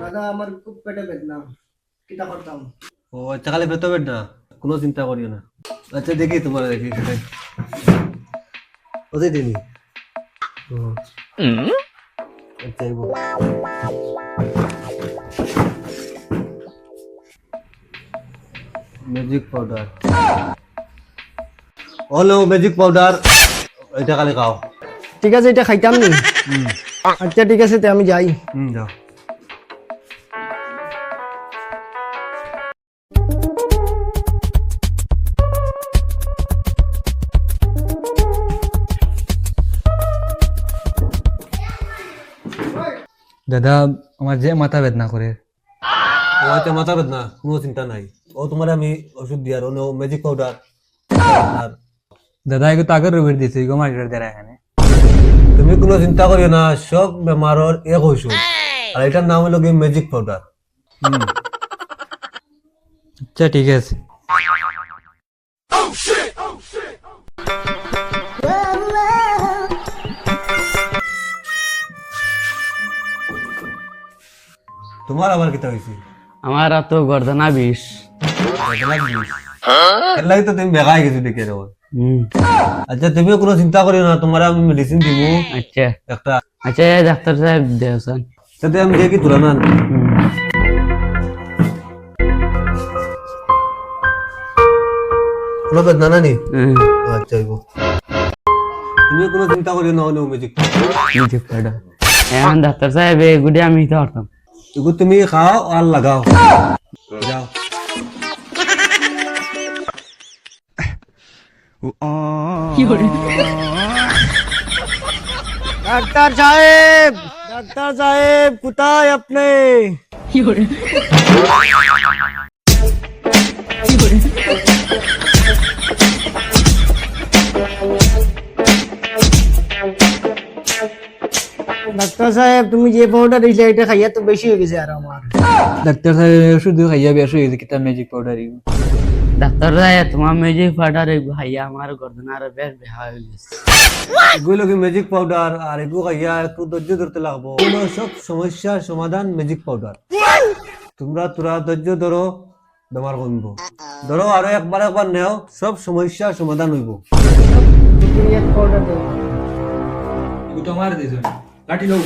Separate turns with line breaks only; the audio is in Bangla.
দাদা আমার খুব পেটে বেদনা কিতা করতাম
ও আচ্ছা খালি পেতে হবে না। কোনো চিন্তা করিও না। আচ্ছা দেখি তোমার দেখি ওদের দিনই ও। আচ্ছা এগো। ম্যাজিক পাউডার হলো ম্যাজিক পাউডার এটা খালি খাও।
ঠিক আছে এটা খাইতাম নি। আচ্ছা ঠিক আছে তে আমি যাই।
হুম যাও।
দাদা আমার যে মাথা বেদনা করে।
ও আচ্ছা মাথা বেদনা কোনো চিন্তা নাই। ও তোমার আমি ওষুধ দিয়ার ও ম্যাজিক পাউডার আর
দাদা এগুলো তো আগের রবির দিছে এগুলো মাটির দেয় এখানে।
তুমি কোনো চিন্তা করিও না সব বেমারর এক ওষুধ আর এটার নাম হলো গিয়ে ম্যাজিক পাউডার
আচ্ছা ঠিক আছে।
তোমার আবার কিতা হয়েছে
আমার তো গর্দনা বিষ।
এর লাগে তো তুমি বেগাই গেছো দেখে রে আচ্ছা তুমিও কোনো চিন্তা করিও না তোমার আমি মেডিসিন দিব
আচ্ছা।
একটা
আচ্ছা ডাক্তার সাহেব দেওসান
সাথে আমি দেখি তোলা না কোনো বেদনা না নি আচ্ছা তুমি কোনো চিন্তা করিও না ও ম্যাজিক
এখন ডাক্তার সাহেব এগুলি আমি দিতে পারতাম
এগুলো তুমি খাও আর লাগাও যাও
ডাক্তার সাহেব ডাক্তার সাহেব কোথায় আপনি ডাক্তার সাহেব তুমি যে পাউডার দিলে এটা খাইয়া তো বেশি হয়ে গেছে আর আমার।
ডাক্তার সাহেব দিয়ে খাইয়া বেশ হয়ে গেছে কিতা ম্যাজিক পাউডার
ডাক্তার সাহেব তোমার মেজি ফাটার ভাইয়া আমার গর্দনা আর বেশ বেহা হয়ে গেছে।
এগুলো কি ম্যাজিক পাউডার আর এগুলো খাইয়া একটু ধৈর্য ধরতে লাগবো। এগুলো সব সমস্যার সমাধান ম্যাজিক পাউডার তোমরা তোরা ধৈর্য ধরো বেমার কমবো। ধরো আরও একবার একবার নেও সব সমস্যার সমাধান হইব।
তুমি এক পাউডার দাও।
এগুলো তো আমার দিয়েছ লাঠি লও